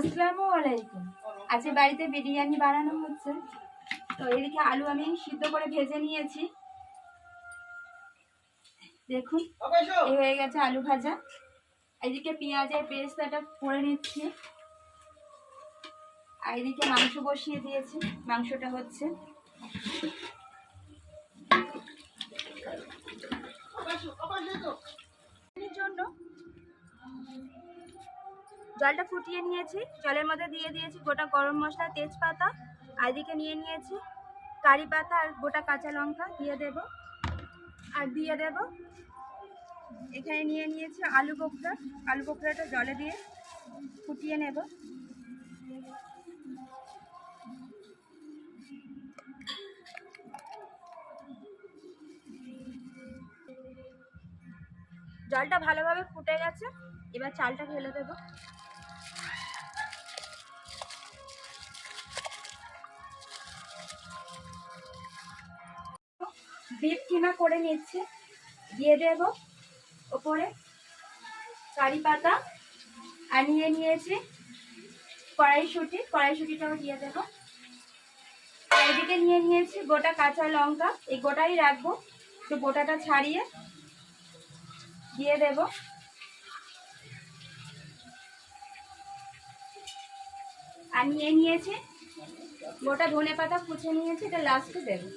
আসসালামু আলাইকুম। আজকে বাড়িতে বিরিয়ানি বানানো হচ্ছে। তো এদিকে আলু আমি সিদ্ধ করে ভেজে নিয়েছি। দেখুন, এই হয়ে গেছে আলু ভাজা। এদিকে পেঁয়াজের পেস্টটা করে নিচ্ছি। আর এদিকে মাংস বসিয়ে দিয়েছি। মাংসটা হচ্ছে এর জন্য জলটা ফুটিয়ে নিয়েছি, জলের মধ্যে দিয়ে দিয়েছি গোটা গরম মশলা, তেজপাতা আর দিকে নিয়ে নিয়েছি, কারি পাতা আর গোটা কাঁচা লঙ্কা দিয়ে দেব, আর দিয়ে দেব, এখানে নিয়ে নিয়েছি আলু বোকরা আলু বোকরাটা জলে দিয়ে ফুটিয়ে নেব। জলটা ভালোভাবে ফুটে গেছে। এবার চালটা ঢেলে দেবো। বিপ কিমা করে নিচ্ছে। দিয়ে দেব ওপরে কারি পাতা আর নিয়ে নিয়েছি কড়াইশুঁটি। কড়াইশুঁটিটাও দিয়ে দেব। এদিকে নিয়ে নিয়েছি গোটা কাঁচা লঙ্কা। এই গোটাই রাখব। তো গোটাটা ছাড়িয়ে দিয়ে দেব। আর নিয়ে নিয়েছি, গোটা ধনে পাতা কুচে নিয়েছি, এটা লাস্টে দেবো।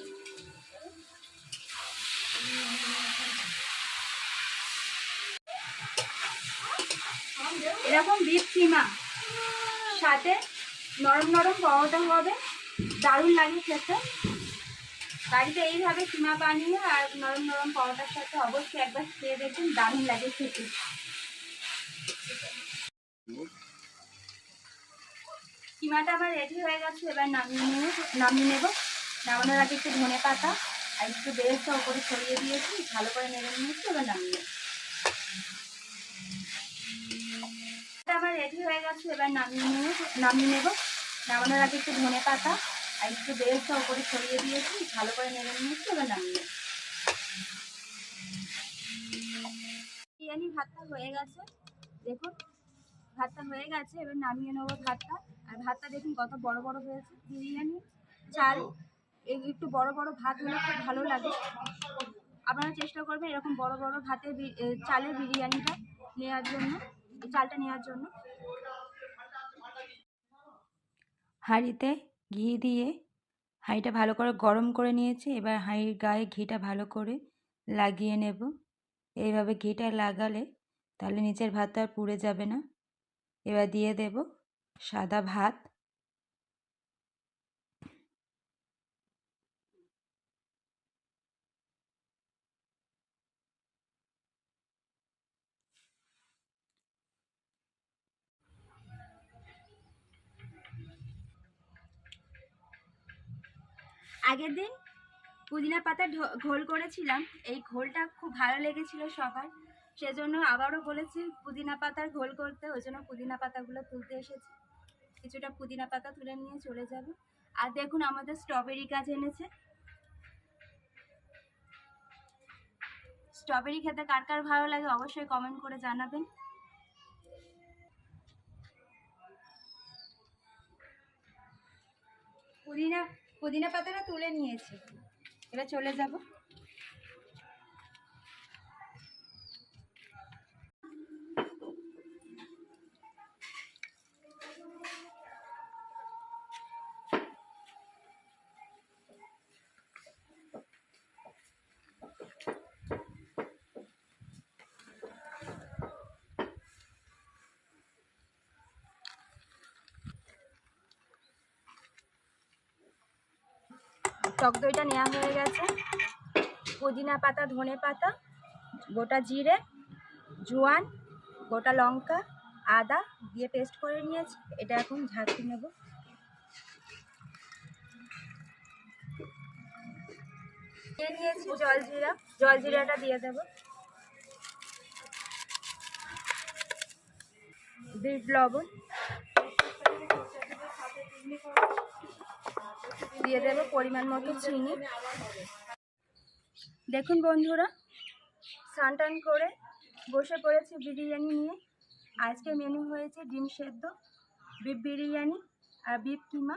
এরকম বিফ কিমা সাথে নরম নরম পরোটা হবে, দারুণ লাগে খেতে। বাড়িতে এইভাবে কিমা বানিয়ে আর নরম নরম পরোটার সাথে অবশ্যই একবার খেয়ে দেখুন, দারুণ লাগে খেতে। কিমাটা আমার রেডি হয়ে গেছে, এবার নামিয়ে নেব নামিয়ে নেব। নামানোর আগে একটু ধনে পাতা আর একটু বেরেস্তা ওপরে ছড়িয়ে দিয়েছি, ভালো করে নেড়ে নিয়েছি, এবার নামিয়ে আমার রেডি হয়ে গেছে, এবার নামিয়ে নেব নামিয়ে নেব। নামানোর আগে একটু ধনে পাতা আর একটু বেরেস্তা ওপরে ছড়িয়ে দিয়েছি, ভালো করে নেড়ে নিয়েছি, এবার নামিয়ে বিরিয়ানি ভাতটা হয়ে গেছে। দেখুন, ভাতটা হয়ে গেছে, এবার নামিয়ে নেব ভাতটা। আর ভাতটা দেখুন কত বড় বড় হয়েছে। বিরিয়ানি, চাল একটু বড় বড় ভাত হলে খুব ভালো লাগে। আপনারা চেষ্টা করবেন এরকম বড় বড় ভাতের চালের বিরিয়ানিটা নেওয়ার জন্য চালটা নেওয়ার জন্য। হাঁড়িতে ঘি দিয়ে হাঁড়িটা ভালো করে গরম করে নিয়েছি। এবার হাঁড়ির গায়ে ঘিটা ভালো করে লাগিয়ে নেব। এইভাবে ঘিটা লাগালে তাহলে নিচের ভাতটা আর পুড়ে যাবে না। এবার দিয়ে দেব সাদা ভাত। আগের দিন পুদিনা পাতা ঘোল করেছিলাম। এই ঘোলটা খুব ভালো লেগেছিল সবার। সেজন্য আবারও বলেছি, পুদিনা পাতার ঘোল করতে, ওই জন্য পুদিনা পাতাগুলো তুলতে এসেছি। কিছুটা পুদিনা পাতা তুলে নিয়ে চলে যাব। আর দেখুন, আমাদের স্ট্রবেরি গাছ এনেছে। স্ট্রবেরি খেতে কার কার ভালো লাগে অবশ্যই কমেন্ট করে জানাবেন। পুদিনা পুদিনা পাতাটা তুলে নিয়েছি। এবার চলে যাব। টক দইটা নেওয়া হয়ে গেছে। পুদিনা পাতা, ধনে পাতা, গোটা জিরে, জোয়ান, গোটা লঙ্কা, আদা দিয়ে পেস্ট করে নিয়েছি। এটা এখন ঝাঁকি নেব। দিয়ে নিয়েছি জল জিরা। জল জিরাটা দিয়ে দেব। বিট লবণ। দিয়ে দেবো পরিমাণ মতো চিনি। দেখুন বন্ধুরা, স্নান টান করে বসে পড়েছি বিরিয়ানি নিয়ে। আজকে মেনু হয়েছে ডিম সেদ্ধ বিফ বিরিয়ানি আর বিফ কিমা।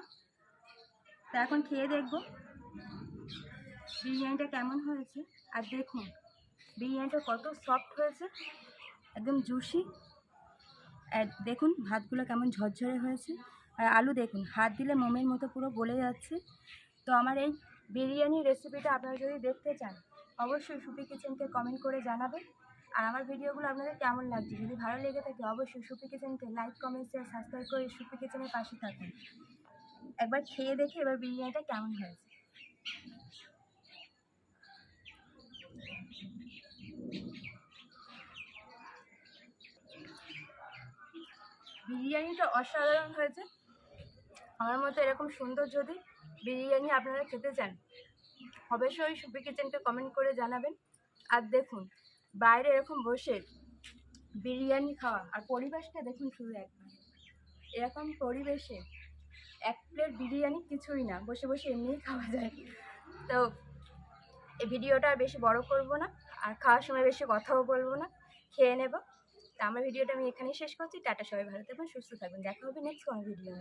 তা এখন খেয়ে দেখব বিরিয়ানিটা কেমন হয়েছে। আর দেখুন, বিরিয়ানিটা কত সফট হয়েছে, একদম জুসি দেখুন, ভাতগুলো কেমন ঝরঝরে হয়েছে। আর আলু দেখুন, হাত দিলে মোমের মতো পুরো গলে যাচ্ছে। তো আমার এই বিরিয়ানি রেসিপিটা আপনারা যদি দেখতে চান, অবশ্যই সুপি কিচেনকে কমেন্ট করে জানাবেন। আর আমার ভিডিওগুলো আপনাদের কেমন লাগছে? যদি ভালো লেগে থাকে, অবশ্যই সুপি কিচেনকে লাইক কমেন্ট শেয়ার সাবস্ক্রাইব করে সুপি কিচেনের পাশে থাকুন। একবার খেয়ে দেখে এবার বিরিয়ানিটা কেমন হয়েছে। বিরিয়ানিটা অসাধারণ হয়েছে। আমার মতো এরকম সুন্দর যদি বিরিয়ানি আপনারা খেতে চান, অবশ্যই সুপি কিচেনকে কমেন্ট করে জানাবেন। আর দেখুন, বাইরে এরকম বসে বিরিয়ানি খাওয়া আর পরিবেশটা দেখুন শুধু একবার এরকম পরিবেশে এক প্লেট বিরিয়ানি কিছুই না, বসে বসে এমনিই খাওয়া যায়। তো এই ভিডিওটা আর বেশি বড় করব না, আর খাওয়ার সময় বেশি কথাও বলব না, খেয়ে নেব। তো আমার ভিডিওটা আমি এখানেই শেষ করছি। টাটা, সবাই ভালো থাকবেন, সুস্থ থাকবেন। দেখা হবে নেক্সট কোনো ভিডিও